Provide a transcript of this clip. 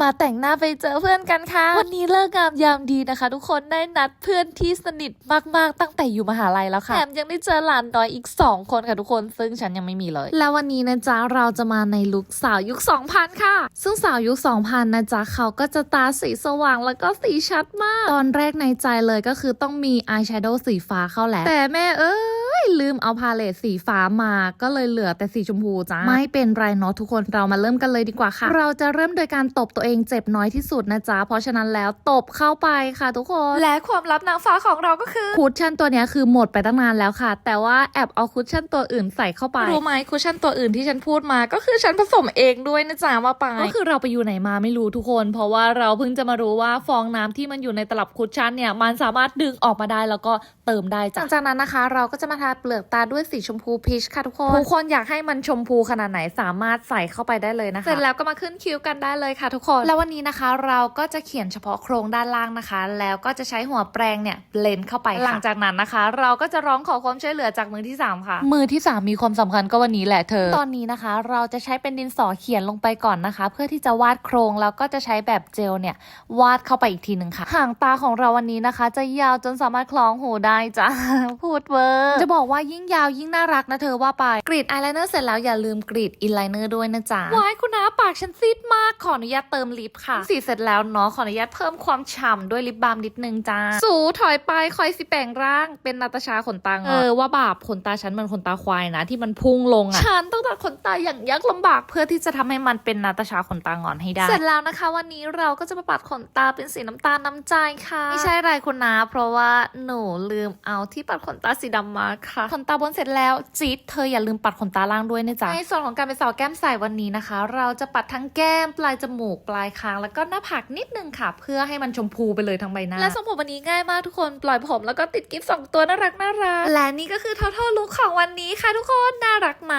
มาแต่งหน้าไปเจอเพื่อนกันค่ะ วันนี้เลิกงามยามดีนะคะ ทุกคนได้นัดเพื่อนที่สนิทมากๆตั้งแต่อยู่มหาลัยแล้วค่ะแถมยังได้เจอหลานน้อยอีก 2 คนค่ะทุกคนซึ่งฉันยังไม่มีเลย แล้ววันนี้นะจ๊ะเราจะมาในลุคสาวยุค 2000 ค่ะ ซึ่งสาวยุค 2000 นะจ๊ะเขาก็จะตาสีสว่างแล้วก็สีชัดมาก ตอนแรกในใจเลยก็คือต้องมีอายแชโดว์สีฟ้าเข้าแหละแต่แม่เอ้ย ลืมเอาพาเลตสีฟ้ามาก็เลยเหลือแต่สีชมพูจ้าไม่เป็นไรเนาะทุกคนเรามาเริ่มกันเลยดีกว่าค่ะ เราจะเริ่มโดยการตบตัวเองเจ็บน้อยที่สุดนะจ๊ะเพราะฉะนั้นแล้วตบเข้าไปค่ะทุกคน และความลับนางฟ้าของเราก็คือคุชชั่นตัวเนี้ยคือหมดไปตั้งนานแล้วค่ะ แต่ว่าแอบเอาคุชชั่นตัวอื่นใส่เข้าไปรู้ไหมคุชชั่นตัวอื่นที่ฉันพูดมาก็คือฉันผสมเองด้วยนะจ๊ะว่าไปก็คือเราไปอยู่ไหนมาไม่รู้ทุกคน เพราะว่าเราเพิ่งจะมารู้ว่าฟองน้ำที่มันอยู่ในตลับคุชชั่นเนี่ยมันสามารถดึงออกมาได้แล้วก็เติมได้จ้ะหลังจากนั้นนะคะ เราก็จะมาทาเปลือกตาด้วยสีชมพูพีชค่ะทุกคน ทุกคนอยากให้มันชมพูขนาดไหนสามารถใส่เข้าไปได้เลยนะคะ เสร็จแล้วก็มาขึ้นคิ้วกันได้เลยค่ะทุกคน แล้ววันนี้นะคะ เราก็จะเขียนเฉพาะโครงด้านล่างนะคะ แล้วก็จะใช้หัวแปรงเนี่ยเบลนเข้าไปค่ะหลังจากนั้นนะคะ เราก็จะร้องขอความช่วยเหลือจากมือที่สามค่ะ มือที่สามมีความสำคัญก็วันนี้แหละเธอ ตอนนี้นะคะ เราจะใช้เป็นดินสอเขียนลงไปก่อนนะคะ เพื่อที่จะวาดโครงแล้วก็จะใช้แบบเจลเนี่ยวาดเข้าไปอีกทีหนึ่งค่ะหางตาของเราวันนี้นะคะ จะยาวจนสามารถคล้องหูได้จ้ะพูดเวอร์จะบอกว่ายิ่งยาวยิ่งน่ารักนะเธอว่าไปกรีดอายไลเนอร์เสร็จแล้วอย่าลืมกรีดอินไลเนอร์ด้วยนะจ๊ะว้ายคุณน้าปากฉันซีดมากขออนุญาตเติมลิปค่ะสีเสร็จแล้วเนาะขออนุญาตเพิ่มความฉ่ำด้วยลิปบาล์มนิดนึงจ้าสูถอยไปคอยสิแปลงร่าง เป็นนาตาชาขนตางอเออว่าบาปขนตาฉันมันขนตาควายนะ ที่มันพุ่งลงอะฉันต้องตัดขนตาอย่างยากลำบากเพื่อที่จะทำให้มันเป็นนาตาชาขนตางอนให้ได้ เสร็จแล้วนะคะ วันนี้เราก็จะมาปัดขนตาเป็นสีน้ำตาลน้ำใจค่ะ ไม่ใช่อะไรคุณนะเพราะว่าหนูลืมเอาที่ปัดขนตาสีดำมาค่ะขนตาบนเสร็จแล้วจี๊ดเธออย่าลืมปัดขนตาล่างด้วยนะจ๊ะในส่วนของการเป็นสาวแก้มใสวันนี้นะคะ เราจะปัดทั้งแก้มปลายจมูกปลายคางแล้วก็หน้าผากนิดนึงค่ะ เพื่อให้มันชมพูไปเลยทั้งใบหน้าและทรงผมวันนี้ง่ายมากทุกคนปล่อยผมแล้วก็ติดกิฟต์สองตัวน่ารักน่ารักและนี่ก็คือทั้งท่อลุคของวันนี้ค่ะทุกคนน่ารักไหม